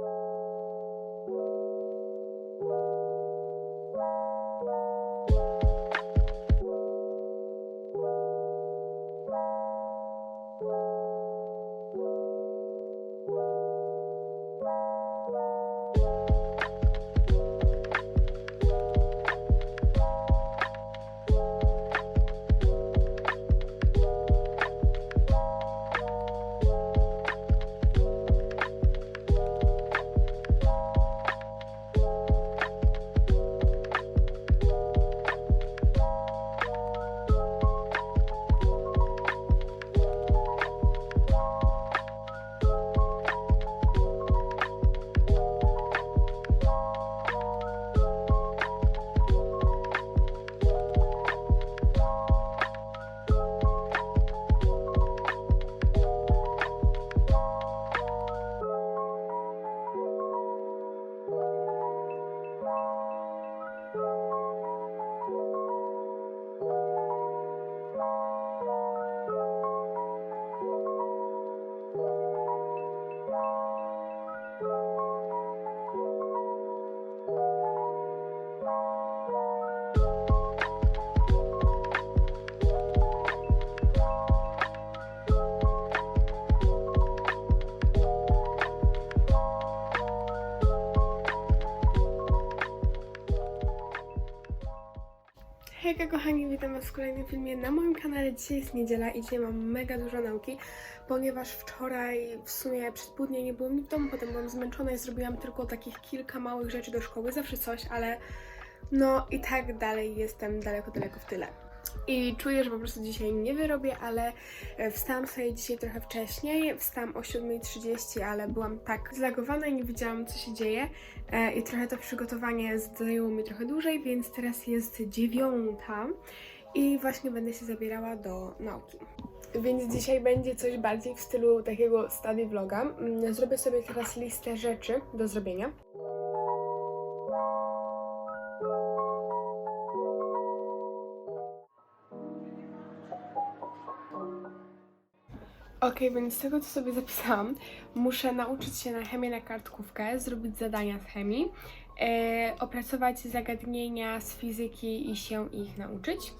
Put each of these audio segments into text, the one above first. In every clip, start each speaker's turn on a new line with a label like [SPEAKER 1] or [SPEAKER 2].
[SPEAKER 1] Thank you. Hejka kochani, witam was w kolejnym filmie na moim kanale. Dzisiaj jest niedziela i dzisiaj mam mega dużo nauki, ponieważ wczoraj w sumie przez pół dnia nie było mi w domu, potem byłam zmęczona i zrobiłam tylko takich kilka małych rzeczy do szkoły, zawsze coś, ale no i tak dalej jestem daleko, daleko w tyle. I czuję, że po prostu dzisiaj nie wyrobię, ale e, wstałam sobie dzisiaj trochę wcześniej. Wstałam o 7.30, ale byłam tak zlagowana i nie widziałam, co się dzieje. E, I trochę to przygotowanie zajęło mi trochę dłużej, więc teraz jest dziewiąta i właśnie będę się zabierała do nauki. Więc dzisiaj będzie coś bardziej w stylu takiego study vloga. Mm, Zrobię sobie teraz listę rzeczy do zrobienia. Ok, więc z tego co sobie zapisałam, muszę nauczyć się na chemię na kartkówkę, zrobić zadania z chemii, e, opracować zagadnienia z fizyki i się ich nauczyć,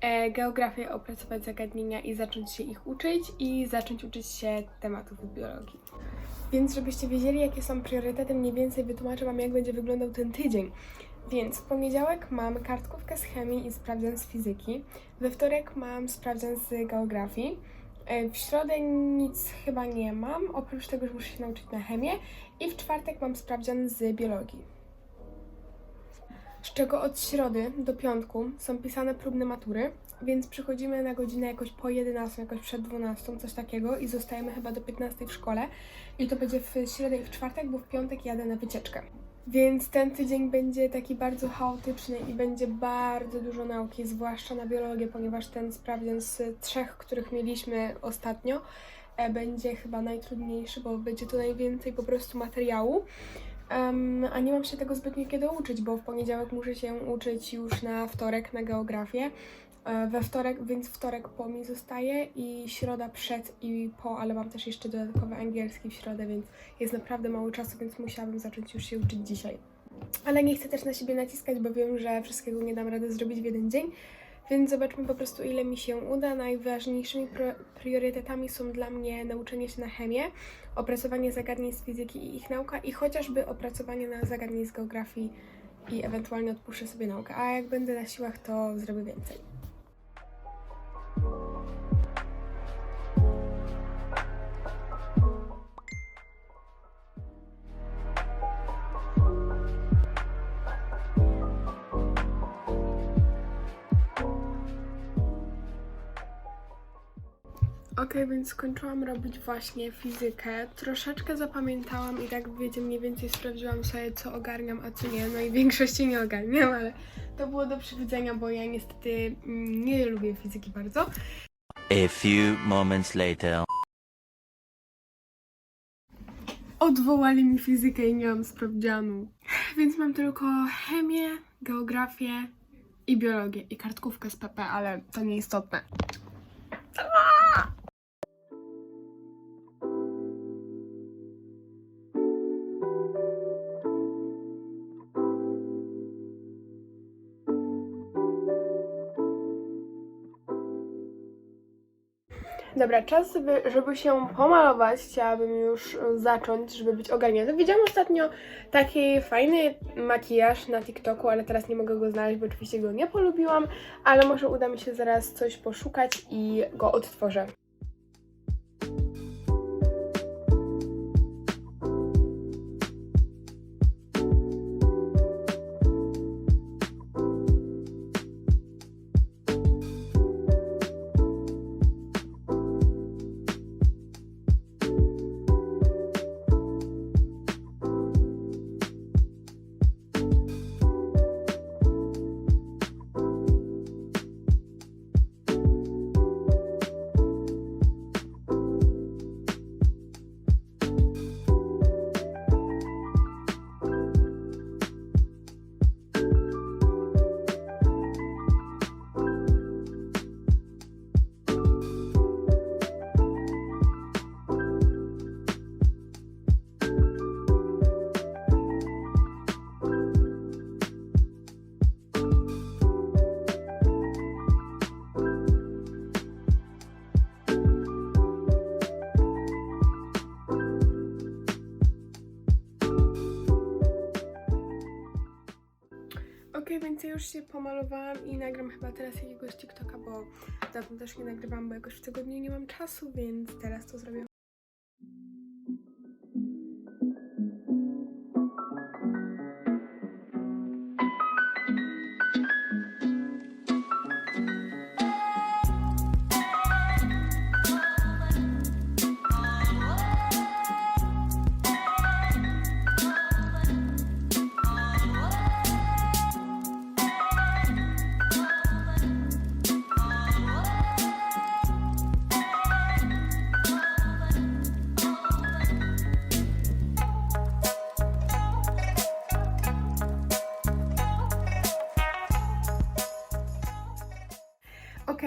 [SPEAKER 1] e, geografię opracować zagadnienia i zacząć się ich uczyć i zacząć uczyć się tematów biologii. Więc żebyście wiedzieli, jakie są priorytety, mniej więcej wytłumaczę Wam, jak będzie wyglądał ten tydzień. Więc w poniedziałek mam kartkówkę z chemii i sprawdzian z fizyki. We wtorek mam sprawdzian z geografii. E, W środę nic chyba nie mam, oprócz tego, że muszę się nauczyć na chemię. I w czwartek mam sprawdzian z biologii. Z czego od środy do piątku są pisane próbne matury, więc przychodzimy na godzinę jakoś po 11, jakoś przed 12, coś takiego i zostajemy chyba do 15 w szkole. I to będzie w środę i w czwartek, bo w piątek jadę na wycieczkę. Więc ten tydzień będzie taki bardzo chaotyczny i będzie bardzo dużo nauki, zwłaszcza na biologię, ponieważ ten sprawdzian z trzech, których mieliśmy ostatnio, e, będzie chyba najtrudniejszy, bo będzie to najwięcej po prostu materiału. Em, a nie mam się tego zbytnio kiedy uczyć, bo w poniedziałek muszę się uczyć już na wtorek na geografię. E, We wtorek, więc wtorek po mi zostaje i środa przed i po, ale mam też jeszcze dodatkowy angielski w środę, więc jest naprawdę mało czasu, więc musiałabym zacząć już się uczyć dzisiaj. Ale nie chcę też na siebie naciskać, bo wiem, że wszystkiego nie dam rady zrobić w jeden dzień, więc zobaczmy po prostu ile mi się uda. Najważniejszymi priorytetami są dla mnie nauczenie się na chemię, opracowanie zagadnień z fizyki i ich nauka i chociażby opracowanie na zagadnień z geografii i ewentualnie odpuszczę sobie naukę. A jak będę na siłach, to zrobię więcej. Okej, więc skończyłam robić właśnie fizykę. Troszeczkę zapamiętałam i tak wiecie, mniej więcej sprawdziłam sobie, co ogarniam, a co nie. No i w większości nie ogarniam, ale to było do przewidzenia, bo ja niestety mm, nie lubię fizyki bardzo.
[SPEAKER 2] A few moments later.
[SPEAKER 1] Odwołali mi fizykę i nie mam sprawdzianu. Więc mam tylko chemię, geografię i biologię. I kartkówkę z PP, ale to nieistotne. Dobra, czas, żeby, żeby się pomalować. Chciałabym już zacząć, żeby być ogarnięta. Widziałam ostatnio taki fajny makijaż na TikToku, ale teraz nie mogę go znaleźć, bo oczywiście go nie polubiłam, ale może uda mi się zaraz coś poszukać i go odtworzę. Pomalowałam i nagram chyba teraz jakiegoś TikToka, bo dawno też nie nagrywam, bo jakoś w tygodniu nie mam czasu, więc teraz to zrobię.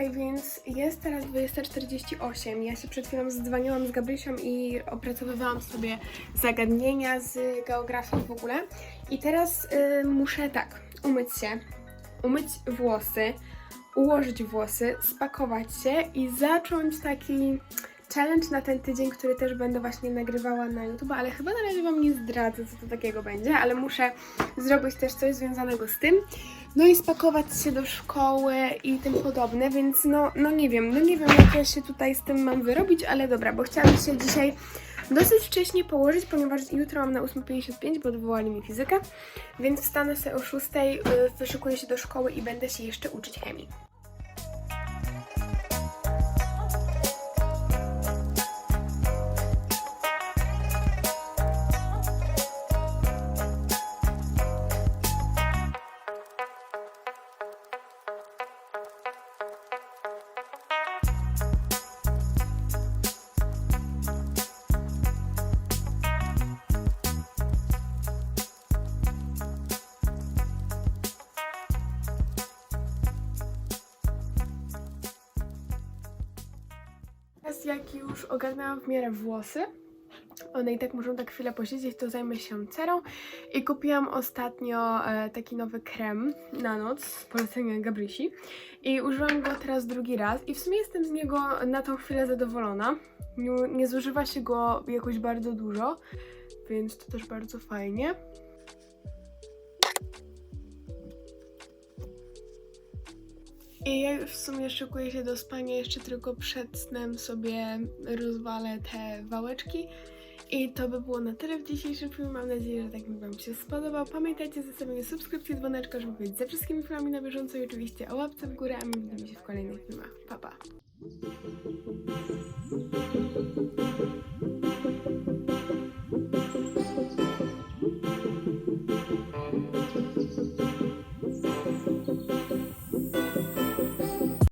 [SPEAKER 1] Więc jest teraz 20.48. Ja się przed chwilą zdzwoniłam z Gabrysią i opracowywałam sobie zagadnienia z geografii w ogóle. I teraz y, muszę tak, umyć się, umyć włosy, ułożyć włosy, spakować się i zacząć taki challenge na ten tydzień, który też będę właśnie nagrywała na YouTube, ale chyba na razie Wam nie zdradzę, co to takiego będzie, ale muszę zrobić też coś związanego z tym. No i spakować się do szkoły i tym podobne, więc no, no nie wiem, no nie wiem jak ja się tutaj z tym mam wyrobić, ale dobra, bo chciałam się dzisiaj dosyć wcześnie położyć, ponieważ jutro mam na 8.55, bo odwołali mi fizykę, więc wstanę sobie o 6.00, y, wyszykuję się do szkoły i będę się jeszcze uczyć chemii. Jak już ogarnęłam w miarę włosy, one i tak muszą tak chwilę posiedzieć, to zajmę się cerą i kupiłam ostatnio e, taki nowy krem na noc z polecenia Gabrysi i używam go teraz drugi raz i w sumie jestem z niego na tą chwilę zadowolona. Nie, nie zużywa się go jakoś bardzo dużo, więc to też bardzo fajnie. I ja w sumie szykuję się do spania, jeszcze tylko przed snem sobie rozwalę te wałeczki. I to by było na tyle w dzisiejszym filmie. Mam nadzieję, że tak mi Wam się spodobał. Pamiętajcie o zostawieniu subskrypcji, dzwoneczka, żeby być ze wszystkimi filmami na bieżąco i oczywiście o łapce w górę, a my widzimy się w kolejnych filmach. Pa, pa!